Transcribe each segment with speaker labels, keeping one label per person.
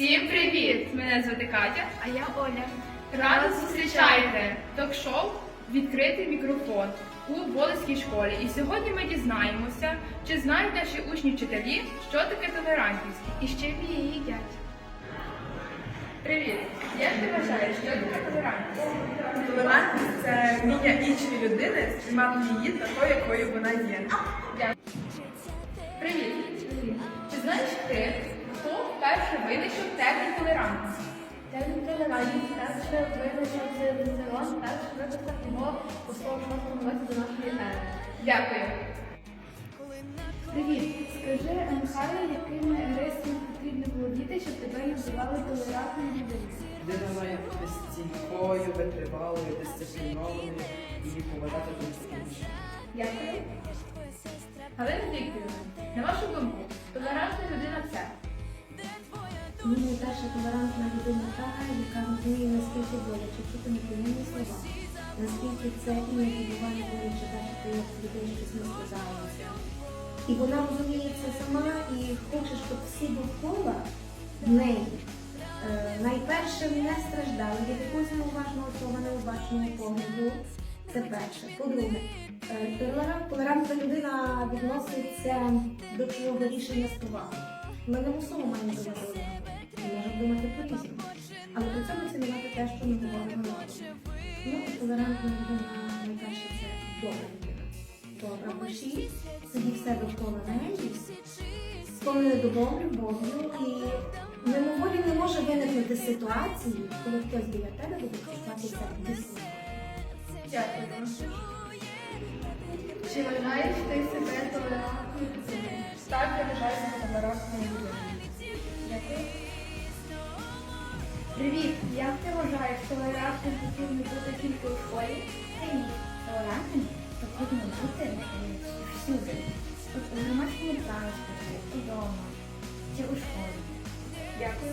Speaker 1: Всім привіт! Мене звати Катя.
Speaker 2: А я Оля.
Speaker 1: Радо зустрічаєте ток-шоу Відкритий мікрофон у Болицькій школі. І сьогодні ми дізнаємося, чи знають наші учні вчителі, що таке толерантність і з чим її їдять. Привіт! Як ти вважаєш, що таке толерантність?
Speaker 3: Толерантність це вміння іншої людини сприймати її такою, якою вона є.
Speaker 1: Термін толерантність?
Speaker 2: Термін толерантність перше визначив Цивілізован, перше виписав його у 106 році до нашої ери.
Speaker 1: Дякую.
Speaker 2: Привіт. Скажи, Михайло, якими рисами потрібно володіти, щоб тебе називали толерантною людиною?
Speaker 4: Людина має бути стійкою, витривалою, дисциплінованою і поважати до інших.
Speaker 2: Дякую.
Speaker 1: Галина Вікторівна, на вашу думку, толерантна людина
Speaker 5: Ну, найперша толерантна людина та, яка розуміє, наскільки боляче чути неприємні слова, наскільки це іноді буває боляче бачити, як людей щось не складається. І вона розуміє це сама і хоче, щоб всі довкола в неї е, найперше не страждали від якогось неуважного слова, необачного погляду. Це перше. По-друге, е, толерантна людина відноситься до чого рішення з повагою. Ми не мусимо маємо доводити. Можемо думати по-різному. Але при цьому цінувати те, що ми говоримо разом. Ну, толерантна людина найперше це добра людина. Добра душі, тоді все довкола неї, сповнене добром, любов'ю і мимоволі не може виникнути ситуації, коли хтось біля тебе буде почуватися дискомфортно.
Speaker 1: Дякую.
Speaker 2: Чи вважаєш ти себе Привіт! Як ти вважаєш, толерантним потрібно бути тільки у школі? Ні. Толерантним потрібно бути всюди. У громадському транспорті, вдома чи у школі.
Speaker 1: Дякую.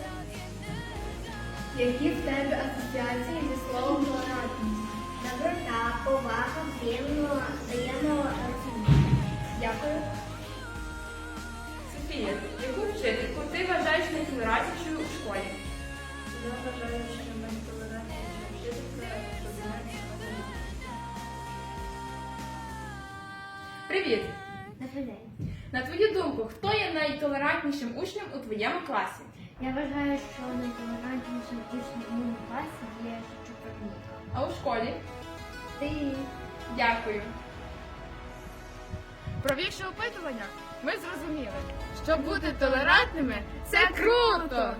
Speaker 2: Які в тебе асоціації зі словом толерантність?
Speaker 5: Доброта, повага, взаємно, взаєморозуміння.
Speaker 2: Дякую.
Speaker 1: Софія, яку вчительку ти вважаєш школі?
Speaker 2: Я вважаю, що ми толерантні що
Speaker 1: Привіт!
Speaker 5: Добрий день.
Speaker 1: На твою думку, хто є найтолерантнішим учнем у твоєму класі?
Speaker 5: Я вважаю, що найтолерантнішим учнем в моєму класі є Шевчук
Speaker 1: А у школі?
Speaker 5: Ти
Speaker 1: Дякую. Провівши опитування, ми зрозуміли, що бути толерантними це круто!